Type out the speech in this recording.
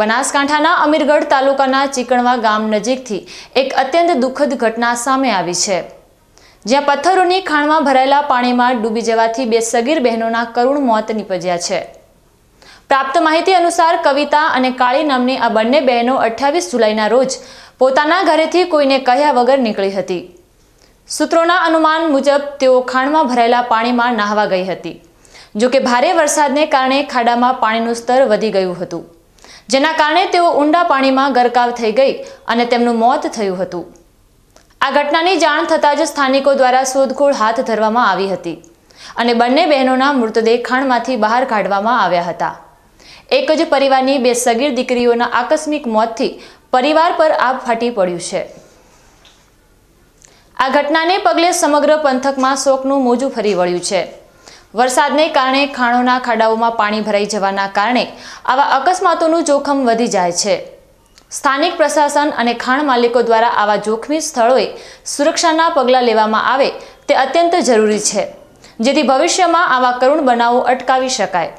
બનાસકાંઠાના અમીરગઢ તાલુકાના ચીકણવા ગામ નજીકથી એક અત્યંત દુઃખદ ઘટના સામે આવી છે. જ્યાં પથ્થરોની ખાણમાં ભરાયેલા પાણીમાં ડૂબી જવાથી બે સગીર બહેનોના કરુણ મોત નીપજ્યા છે. પ્રાપ્ત માહિતી અનુસાર કવિતા અને કાળી નામની આ બંને બહેનો અઠ્યાવીસ જુલાઈના રોજ પોતાના ઘરેથી કોઈને કહ્યા વગર નીકળી હતી. સૂત્રોના અનુમાન મુજબ તેઓ ખાણમાં ભરાયેલા પાણીમાં નાહવા ગઈ હતી. જો કે ભારે વરસાદને કારણે ખાડામાં પાણીનું સ્તર વધી ગયું હતું. જેના કારણે તેઓ ઊંડા પાણીમાં ગરકાવ થઈ ગઈ અને તેમનું મોત થયું હતું. આ ઘટનાની જાણ થતાં જ સ્થાનિકો દ્વારા શોધખોળ હાથ ધરવામાં આવી હતી અને બંને બહેનોના મૃતદેહ ખાણમાંથી બહાર કાઢવામાં આવ્યા હતા. એક જ પરિવારની બે સગીર દીકરીઓના આકસ્મિક મોતથી પરિવાર પર આબ ફાટી પડ્યું છે. આ ઘટનાને પગલે સમગ્ર પંથકમાં શોકનું મોજું ફરી વળ્યું છે. વરસાદને કારણે ખાણોના ખાડાઓમાં પાણી ભરાઈ જવાના કારણે આવા અકસ્માતોનું જોખમ વધી જાય છે. સ્થાનિક પ્રશાસન અને ખાણ માલિકો દ્વારા આવા જોખમી સ્થળોએ સુરક્ષાના પગલાં લેવામાં આવે તે અત્યંત જરૂરી છે, જેથી ભવિષ્યમાં આવા કરુણ બનાવો અટકાવી શકાય.